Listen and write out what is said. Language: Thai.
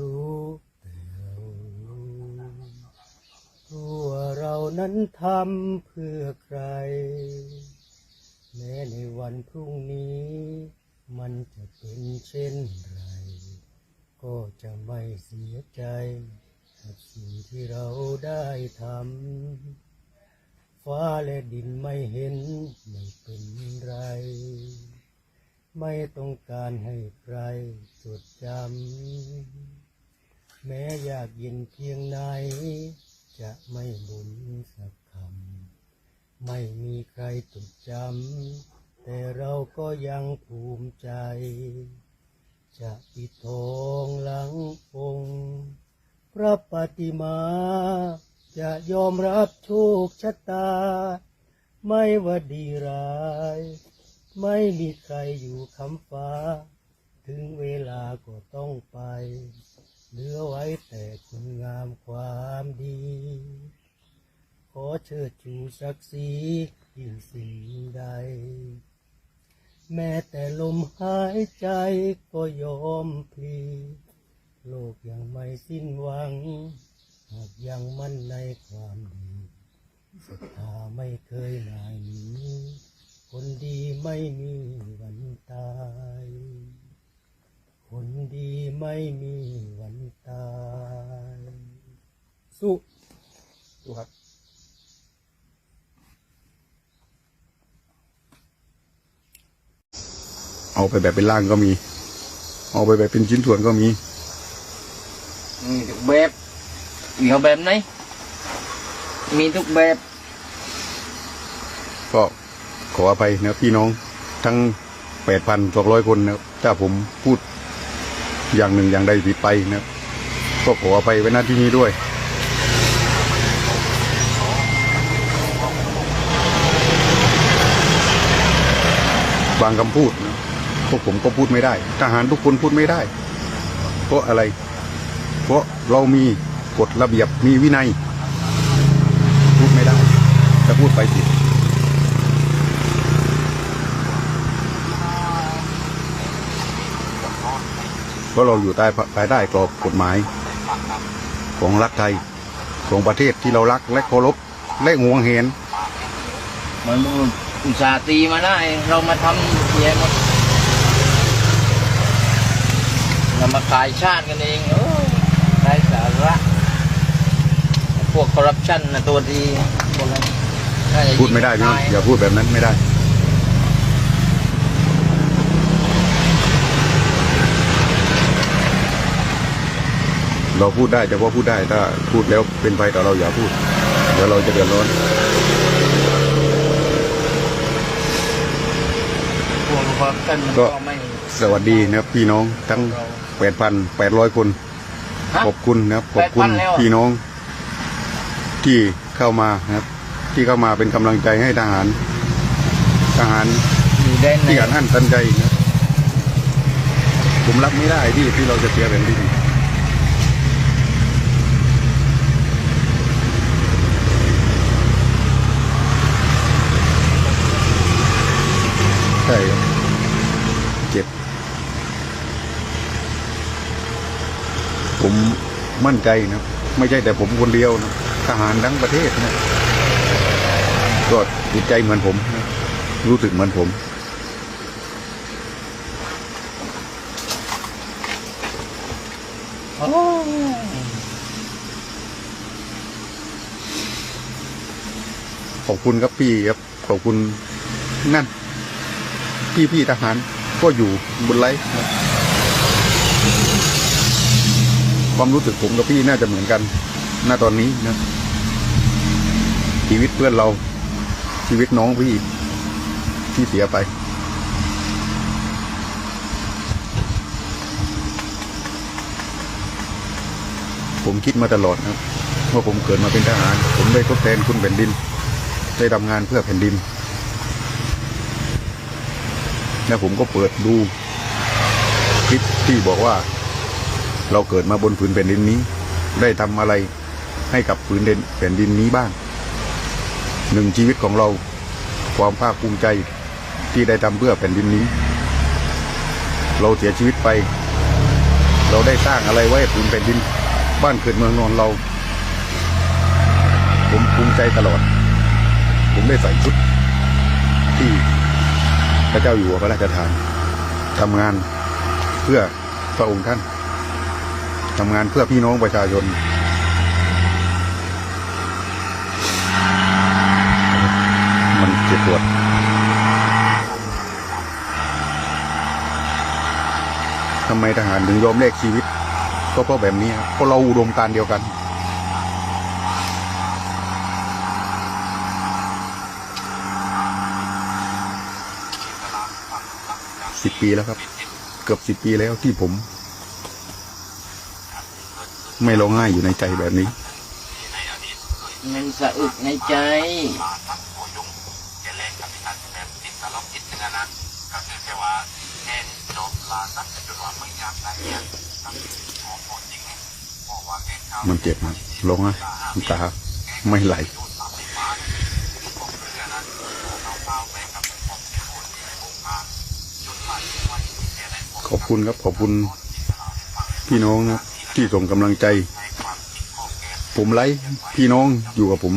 รู้ต่เรารู้วเรานั้นทำเพื่อใคร แม้ในวันพรุ่งนี้ มันจะเป็นเช่นไร ก็จะไม่เสียใจ กับสิ่งที่เราได้ทำฟ้าและดินไม่เห็นไม่เป็นไรไม่ต้องการให้ใครจดจำ แม้อยากเย็นเพียงไหน จะไม่บุญสักคำ ไม่มีใครจดจำ แต่เราก็ยังภูมิใจ จะปิดทองหลังองค์พระปฏิมา จะยอมรับโชคชะตา ไม่ว่าดีร้าย ไม่มีใครอยู่คำฟ้า ถึงเวลาก็ต้องไป เหลือไว้แต่คุณงามความดี ขอเชิดชูศักดิ์ศรียิ่งสิ่งใด แม้แต่ลมหายใจก็ยอมพลีโลกยังไม่สิ้นหวัง หากยังมั่นในความดีศรัทธาไม่เคยหนายหนีคนดีไม่มีวันตาย คนดีไม่มีวันตาย สู้สู้ครับ เอาไปแบบเป็นร่างก็มี เอาไปแบบเป็นชิ้นส่วนก็มีมีทุกแบบมีเอาแบบไหน มีทุกแบบ ก็ขออภัยนะพี่น้องทั้งแปดพันสองร้อยคนนะครับถ้าผมพูดอย่างหนึ่งอย่างใดผิดไปนะครับก็ขออภัยไว้หน้าที่นี้ด้วย บางคำพูดนะพวกผมก็พูดไม่ได้ ทหารทุกคนพูดไม่ได้ เพราะอะไร เพราะเรามีกฎระเบียบมีวินัย พูดไม่ได้ถ้าพูดไปผิดเพราะเราอยู่ใต้ภายใต้กรอบกฎหมาย ของรัฐไทยของประเทศที่เรารักและเคารพและหวงเห็นเหมื อนอุตสาห์ตีมาได้ เรามาทำเสียหมดเรามาขายชาติกันเองโอ้ยไร้สาระพวกคอร์รัปชันนะตัวดีพวกนั้นน่าจะยิงพูดไม่ได้พี่น้องตายอย่าพูดแบบนั้นไม่ได้เราพูดได้แต่ว่าพูดได้ถ้าพูดแล้วเป็นภัยต่อเราอย่าพูดเดี๋ยวเราจะเดือดร้อน วกคอร์รัปชันมันก็ก็ไม่ สวัสดีนะครับพี่น้องทั้งเราแปดพันแปดร้อยคน ฮะขอบคุณนะครับขอบคุณ8,000แล้วอะพี่น้อง ที่เข้ามานะครับ ที่เข้ามาเป็นกำลังใจให้ทหาร ทหารอยู่แดนไหนที่อันอั้นตันใจนะครับผมรับไม่ได้ที่ที่เราจะเสียแผ่นดิน ช่เจ็บ ผมมั่นใจนะ ไม่ใช่แต่ผมคนเดียวนะทหารทั้งประเทศนะก็จิตใจเหมือนผมนะรู้สึกเหมือนผมโอ้ขอบคุณครับพี่ครับ ขอบคุณนั่น พี่พี่ทหารก็อยู่บนไลฟ์ครับความรู้สึกผมกับพี่น่าจะเหมือนกันณตอนนี้นะชีวิตเพื่อนเรา ชีวิตน้องพี่ที่เสียไป ผมคิดมาตลอดนะครับว่าผมเกิดมาเป็นทหาร ผมได้ทดแทนคุณแผ่นดิน ได้ทำงานเพื่อแผ่นดิน แล้วผมก็เปิดดูคลิปที่บอกว่า เราเกิดมาบนผืนแผ่นดินนี้ ได้ทำอะไรให้กับผืนแผ่นดินนี้บ้างหนึ่งชีวิตของเราความภาคภูมิใจที่ได้ทำเพื่อแผ่นดินนี้ เราเสียชีวิตไป เราได้สร้างอะไรไว้ผืนแผ่นดิน บ้านเกิดเมืองนอนเรา ผมภูมิใจตลอด ผมได้ใส่ชุดที่ พระเจ้าอยู่หัวพระราชทานทำงานเพื่อพระองค์ท่านทำงานเพื่อพี่น้องประชาชนมันเจ็บปวดทำไมทหารถึงยอมแลกชีวิต ก็เพราะแบบนี้ครับเพราะเราอุดมการเดียวกัน สิบปีแล้วครับ เกือบสิบปีแล้วที่ผม ไม่ร้องไห้อยู่ในใจแบบนี้ มันสะอึกในใจ มันเจ็บนะร้องไห้น้ำตาไม่ไหล ขอบคุณครับขอบคุณพี่น้องนะที่ส่งกำลังใจ ผมไลฟ์พี่น้องอยู่กับผม